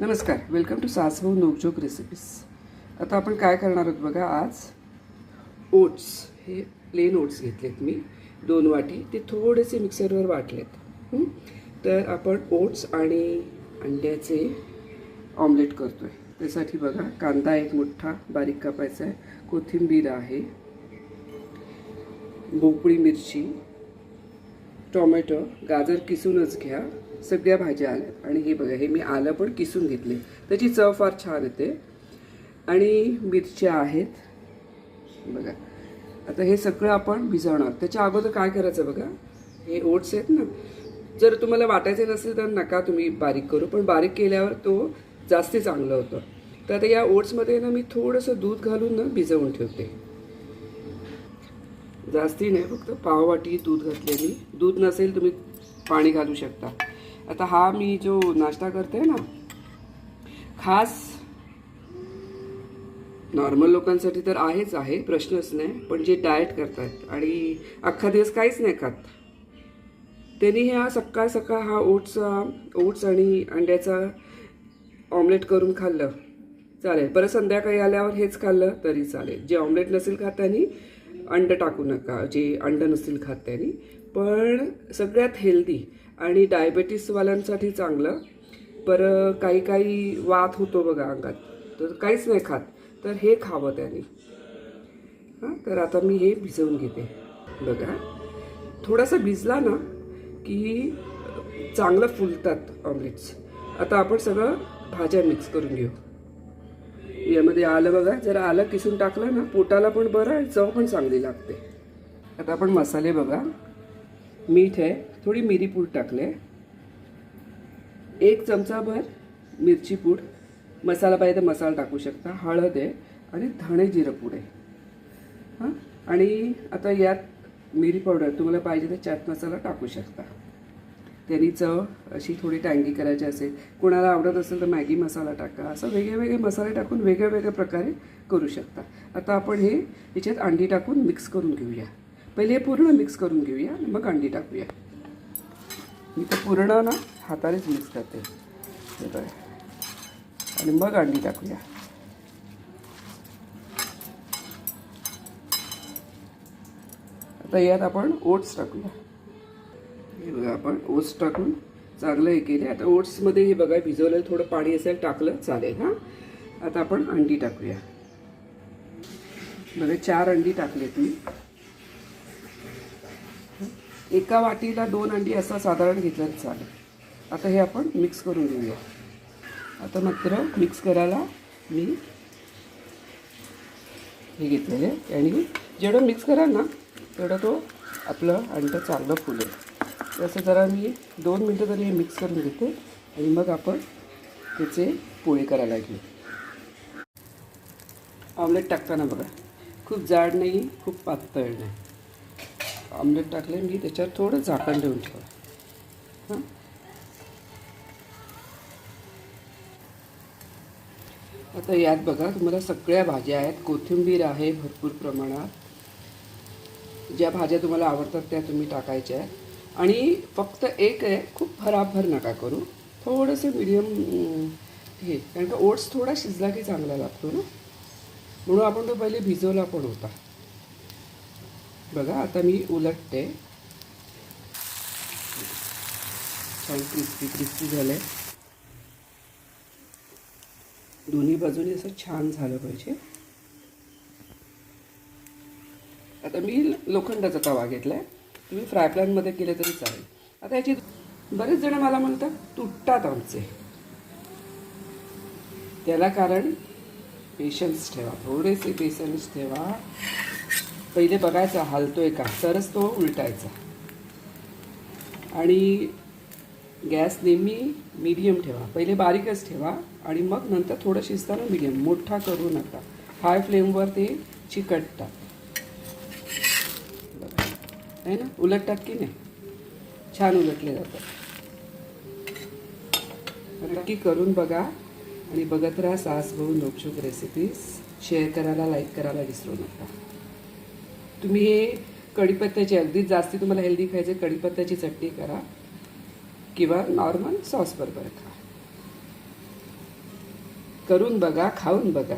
नमस्कार welcome to Sasbhau Nokjhok recipes आता आपण काय करणार आहोत बघा आज ओट्स हे प्लेन ओट्स घेतलेत मी. दोन वाटी ते थोडेसे मिक्सरवर वाटलेत. तर आपण ओट्स आणि अंड्याचे ऑमलेट करतो आहे त्यासाठी बघा कांदा एक मोठा बारीक कापायचा आहे. कोथिंबीर आहे. भोपळी मिरची. टोमॅटो गाजर किसूनच घ्या. सगळ्या भाज्या आल्या. आणि हे बघा हे मी आलं पण किसून घेतले. त्याची चव फार छान येते. आणि मिरच्या आहेत. बघा. आता हे सगळं आपण भिजवणार. त्याच्या अगोदर काय करायचं बघा? हे ओट्स आहेत ना? जर तुम्हाला वाटायचे नसेल तर नका तुम्ही बारीक करू. पण बारीक केल्यावर तो जास्ती चांगलं होतं. तर आता या ओट्समध्ये ना मी थोडंसं दूध घालून ना भिजवून ठेवते. जास्ती नाही फक्त पाववाटी दूध घातले मी दूध नसेल तुम्ही पाणी घालू शकता. आता हा मी जो नाश्ता करते ना खास नॉर्मल लोकांसाठी तर आहेच आहे प्रश्नच नाही पण जे डाएट करतात आणि अख्खा दिवस काहीच नाही खात त्यांनी ह्या सकाळ सकाळ हा ओट्सचा ओट्स आणि अंड्याचा ऑमलेट करून खाल्लं. चालेल परत संध्याकाळी आल्यावर हेच खाल्लं तरी चालेल. जे ऑमलेट नसेल खात त्यांनी अंड टाकू नका जे अंड नसतील खात त्यांनी. पण सगळ्यात हेल्दी आणि डायबेटीसवाल्यांसाठी चांगलं पर काही काही वात होतो बघा अंगात तर काहीच नाही खात तर हे खावं त्यांनी. हां तर आता मी हे भिजवून घेते. बघा थोडासा भिजला ना की चांगलं फुलतात ऑमलेट्स आता आपण सगळं भाज्या मिक्स करून घेऊ. यामध्ये आलं बघा जर आलं किसून टाकलं ना पोटाला पण बरं आणि चव पण चांगली लागते. आता आपण मसाले बघा. मीठ आहे थोडी मिरी पूड टाकले. एक चमचाभर मिरची पूड. मसाला पाहिजे तर मसाला टाकू शकता. हळद आहे आणि धणे जिरं पूड आहे. हां? आणि आता यात मिरी पावडर तुम्हाला पाहिजे तर चाट मसाला टाकू शकता. त्यांनी चव अशी थोडी टँगी करायची असेल. कोणाला आवडत असेल तर मॅगी मसाला टाका. असं वेगळे वेगळे मसाले टाकून वेगळ्या वेगळ्या प्रकारे करू शकता. आता आपण हे याच्यात अंडी टाकून मिक्स करून घेऊया. पहिले हे पूर्ण मिक्स करून घेऊया आणि मग अंडी टाकूया. मी तर पूर्ण ना हातानेच मिक्स करते. हे बघा. आणि मग अंडी टाकूया. आता यात आपण ओट्स टाकूया. बघा आपण. ओट्स टाकून चांगलं हे केले. आता ओट्समध्ये हे बघा भिजवलं थोडं पाणी असेल टाकलं चालेल हां. आता आपण अंडी टाकूया. बघा चार अंडी टाकलेत मी एका वाटीला दोन अंडी असं साधारण घेतलं चालेल. आता हे आपण मिक्स करून घेऊया. आता मात्र मिक्स करायला मी हे घेतलेले आणि जेवढं मिक्स कराल ना तेवढं तो आपलं अंड चांगलं फुलेल. तसं जरा मी दोन मिनटं तरी हे मिक्स करून घेते आणि मग आपण त्याचे पोळे करायला घेऊ. ऑमलेट टाकताना बघा खूप जाड नाही खूप पातळ नाही. ऑमलेट टाकले मी त्याच्यावर थोडं झाकण ठेवून ठेवा हां? आता यात बघा तुम्हाला सगळ्या भाज्या आहेत. कोथिंबीर आहे भरपूर प्रमाणात. ज्या भाज्या तुम्हाला आवडतात त्या तुम्ही टाकायच्या आहेत. आणि फक्त एक आहे खूप भराभर नका करू. थोडंसं मिडियम हे कारण का ओट्स थोडा शिजला की चांगला लागतो ना? म्हणून आपण तो पहिले भिजवला पण होता. बघा आता मी उलटते. छान क्रिस्पी क्रिस्पी झालंय. दोन्ही बाजूने असं छान झालं पाहिजे. आता मी लोखंडाचा तवा आहे तुम्ही फ्राय पॅनमध्ये केले तरी चालेल. आता याची बरेच जण मला म्हणतात तुटतात आमचे. त्याला कारण पेशन्स ठेवा. थोडेसे पेशन्स ठेवा. पहिले बघायचा हलतोय का? तरच तो उलटायचा. आणि गॅस नेहमी मीडियम ठेवा. पहिले बारीकच ठेवा आणि मग नंतर थोडं शिजताना मीडियम मोठा करू नका. हाय फ्लेमवर ते चिकटतात. आहे ना? उलटतात की नाही। छान उलटले जातात. नक्की करून बघा आणि बघत राहा सास भाऊ नोकशोक रेसिपीज शेअर करायला लाईक करायला विसरू नका. तुम्ही हे कढीपत्त्याची अगदीच जास्ती तुम्हाला हेल्दी खायचे कढीपत्त्याची चटणी करा. किंवा नॉर्मल सॉस बरोबर खा. करून बघा खाऊन बघा.